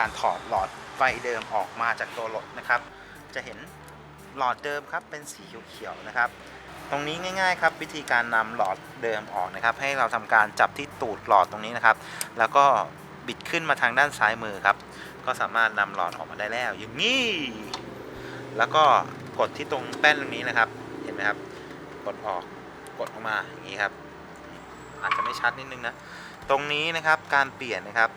การถอดหลอดไฟเดิมออกมาจากตัวรถนะครับ จะเห็นหลอดเดิมครับเป็นสีเขียวๆนะครับ ตรงนี้ง่าย ๆ ครับวิธีการนำหลอดเดิมออกนะครับ ให้เราทำการจับที่ตูดหลอดตรงนี้นะครับ แล้วก็บิดขึ้นมาทางด้านซ้ายมือครับ ก็สามารถนำหลอดออกมาได้แล้วอย่างนี้แล้วก็กดที่ตรงแป้นตรงนี้นะครับ เห็นไหมครับ กดออกกดออกมาอย่างนี้ครับ อาจจะไม่ชัดนิดนึงนะตรงนี้นะครับการเปลี่ยนนะครับ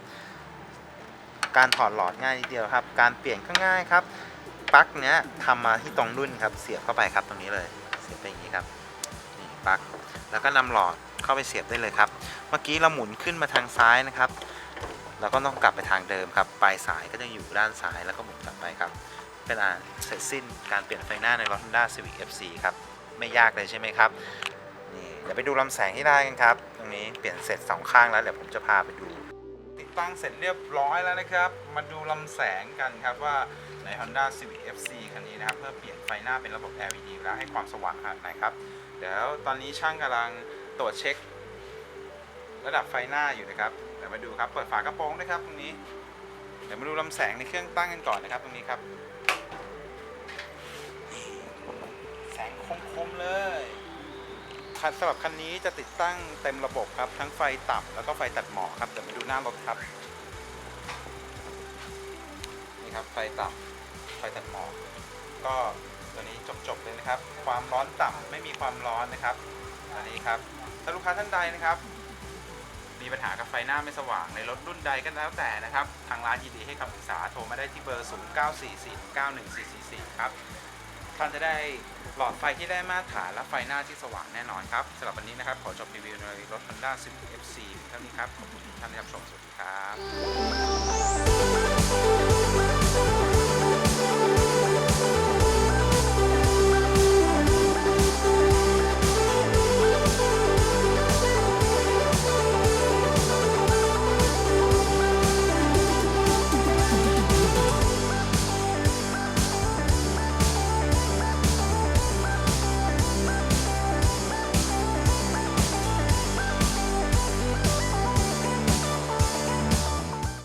การถอดหลอดง่ายนิดเดียวครับ การเปลี่ยนก็ง่ายครับปลั๊กเนี้ยทำมาที่ตรงรุ่นครับ เสียบเข้าไปครับตรงนี้เลย เสียบไปอย่างนี้ครับนี่ปลั๊กแล้วก็นำหลอดเข้าไปเสียบได้เลยครับ เมื่อกี้เราหมุนขึ้นมาทางซ้ายนะครับแล้วก็ต้องกลับไปทางเดิมครับ ปลายสายก็จะอยู่ด้านซ้ายแล้วก็หมุนกลับไปครับ เป็นอันเสร็จสิ้นการเปลี่ยนไฟหน้าในรถ Honda Civic FC ครับ ไม่ยากเลยใช่ไหมครับนี่เดี๋ยวไปดูลำแสงที่ได้กันครับ ตรงนี้เปลี่ยนเสร็จสองข้างแล้วเดี๋ยวผมจะพาไปดู ตั้งเสร็จเรียบร้อยแล้วนะครับ มาดูลำแสงกันครับว่าใน Honda Civic FC คันนี้นะครับ เพื่อเปลี่ยนไฟหน้าเป็นระบบ LED แล้วให้ความสว่างขนาดไหนครับ เดี๋ยวตอนนี้ช่างกำลังตรวจเช็ค ระดับไฟหน้าอยู่นะครับเดี๋ยวมาดูครับ เปิดฝากระโปรงด้วยครับตรงนี้ เดี๋ยวมาดูลำแสงในเครื่องตั้งกันก่อนนะครับตรงนี้ครับ คันสำหรับคันนี้จะติดตั้งเต็มระบบครับ ทั้งไฟต่ำแล้วก็ไฟตัดหมอกครับเดี๋ยวมาดูหน้ารถครับ นี่ครับไฟต่ำไฟตัดหมอกก็ตัวนี้จบๆเลยนะครับ ความร้อนต่ำไม่มีความร้อนนะครับอันนี้ครับถ้าลูกค้าท่านใดนะครับ มีปัญหากับไฟหน้าไม่สว่างในรถรุ่นใดก็แล้วแต่นะครับ ทางร้านยินดีให้คำปรึกษาโทรมาได้ที่เบอร์ 0944914444 ครับานจะได้หลอดไฟที่ได้มาตรฐานและไฟหน้าที่สว่างแน่นอนครับสำหรับวันนี้นะครับ ขอจบรีวิวในรถ Honda Civic FC เท่านี้ครับ ขอบคุณทุกท่านที่รับชมสวัสดีครับ